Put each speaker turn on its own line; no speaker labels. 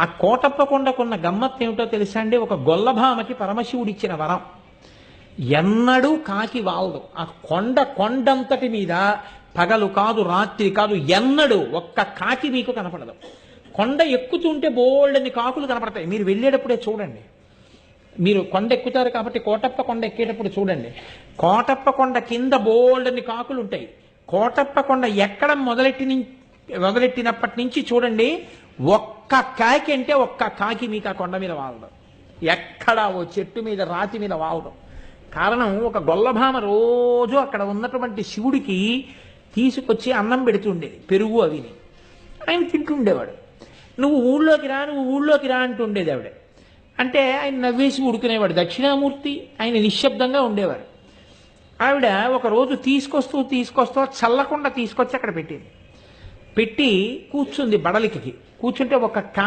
ఆ కోటప్ప కొండకున్న గమ్మత్ ఏమిటో తెలుసా అండి? ఒక గొల్లభామకి పరమశివుడిచ్చిన వరం. ఎన్నడూ కాకి వాలదు. ఆ కొండ కొండంతటి మీద పగలు కాదు రాత్రి కాదు ఎన్నడూ ఒక్క కాకి మీకు కనపడదు. కొండ ఎక్కుతుంటే బోల్డని కాకులు కనపడతాయి. మీరు వెళ్ళేటప్పుడే చూడండి. మీరు కొండ ఎక్కుతారు కాబట్టి కోటప్ప కొండ ఎక్కేటప్పుడు చూడండి. కోటప్ప కొండ కింద బోల్డని కాకులు ఉంటాయి. కోటప్ప కొండ ఎక్కడ మొదలెట్టి మొదలెట్టినప్పటి నుంచి చూడండి ఒక్క కాకి అంటే ఒక్క కాకి మీకు ఆ కొండ మీద వాలడం. ఎక్కడ ఓ చెట్టు మీద రాతి మీద వాలడం. కారణం ఒక గొల్లభామ రోజు అక్కడ ఉన్నటువంటి శివుడికి తీసుకొచ్చి అన్నం పెడుతుండేది పెరుగు అవిని. ఆయన తింటుండేవాడు. నువ్వు ఊళ్ళోకి రా నువ్వు ఊళ్ళోకి రా అంటుండేది ఆవిడ. అంటే ఆయన నవ్వేసి ఉడుకునేవాడు. దక్షిణామూర్తి ఆయన నిశ్శబ్దంగా ఉండేవారు. ఆవిడ ఒకరోజు తీసుకొస్తూ తీసుకొస్తూ చల్లకుండా తీసుకొచ్చి అక్కడ పెట్టింది. పెట్టి కూర్చుంది బడలికి. కూర్చుంటే ఒక